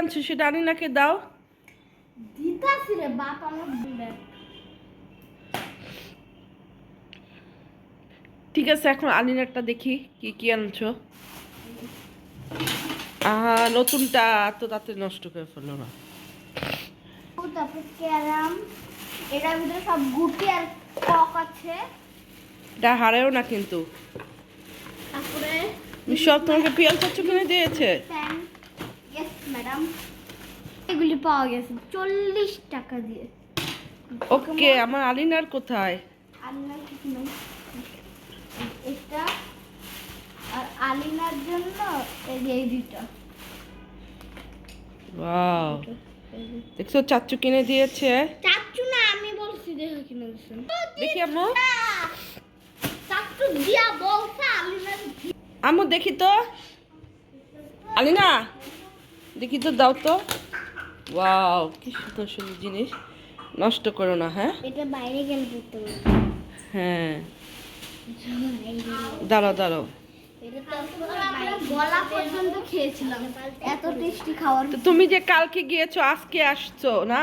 আনছো সেটা আনিনাকে দাও। দিতাছি রে বাপ আমার ঠিক আছে এখন আলিনারটা দেখি কি কি আনছো। আহা নতুনটা তো তাতে নষ্ট করে ফেলল না। তারপর ক্যারাম এটার ভিতরে সব গুটি আর কক আছে। এটা হারেও না কিন্তু। তারপরে সব তোমাকে পিয়াল চাচ্ছু কিনে দিয়েছে। প্যান এগুলি পাওয়া গেছে চল্লিশ টাকা দিয়ে। ওকে আমার আলিনার কোথায়? আলিনার কিছু নেই। এটা আর আলিনার জন্য এই দুইটা। ওয়াও। দেখছ কিনে দিয়েছে। চাচ্ছু না আমি বলছি দেখো কিনে দেখি আম্মু। দিয়া বলছে আলিনার আম্মু দেখি তো। আলিনা দেখি তো দাও তো। ওয়াও কি সুন্দর সুন্দর জিনিস। নষ্ট করো না হ্যাঁ? এটা বাইরে গেলে হ্যাঁ। দাঁড়াও দাঁড়াও। তুমি যে কালকে গিয়েছো আজকে আসছো না?